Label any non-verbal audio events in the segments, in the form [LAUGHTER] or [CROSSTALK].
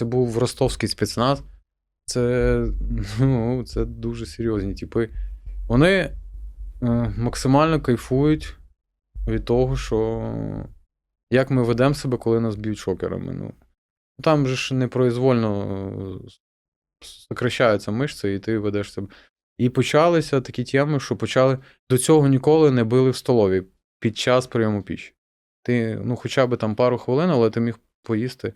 це був ростовський спецназ. Це, ну, це дуже серйозні типи. Вони е, максимально кайфують від того, що як ми ведемо себе, коли нас б'ють шокерами. Ну, там же ж непроизвольно е, сокращаються мишці, і ти ведеш себе. І почалися такі теми, що почали до цього ніколи не били в столові під час прийому піші. Ти, ну, хоча б там пару хвилин, але ти міг поїсти.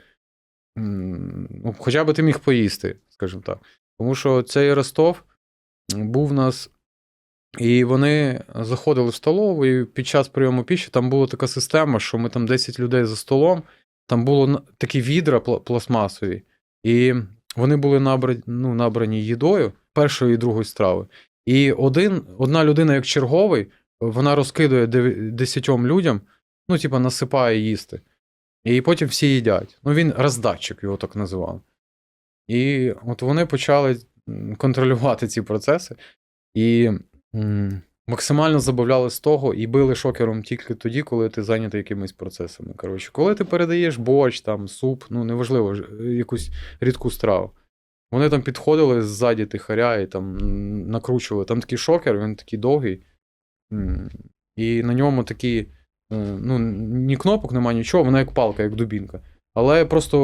Ну, хоча б ти міг поїсти, скажімо так. Тому що цей Ростов був у нас. І вони заходили в столову, і під час прийому піші там була така система, що ми там 10 людей за столом, там було такі відра пластмасові, і вони були набрані, ну, набрані їдою першої і другої страви. І один, одна людина, як черговий, вона розкидує дев- десятьом людям, ну, типа, насипає їсти. І потім всі їдять. Ну, він роздатчик, його так називали. І от вони почали контролювати ці процеси і м, максимально забавляли з того і били шокером тільки тоді, коли ти зайнятий якимись процесами. Коротше, коли ти передаєш борщ, там, суп, ну неважливо, якусь рідку страву. Вони там підходили ззаді тихаря і там накручували. Там такий шокер, він такий довгий. І на ньому такі, е, ну, ні кнопок, нема нічого, вона як палка, як дубінка. Але просто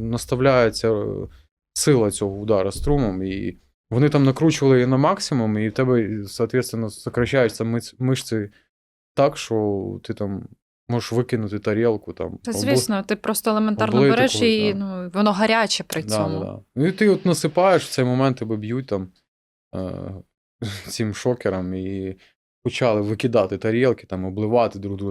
наставляється е, сила цього удара струмом, і вони там накручували її на максимум, і в тебе, соответственно, сокращаються мишці так, що ти там можеш викинути тарілку. Там, Та, обли- звісно, ти просто елементарно береш і да. ну, воно гаряче при Да, цьому. да, да. Ну, і ти от насипаєш в цей момент, тебе б'ють там е, [LAUGHS] цим шокером і почали викидати тарілки, там, обливати друг друга.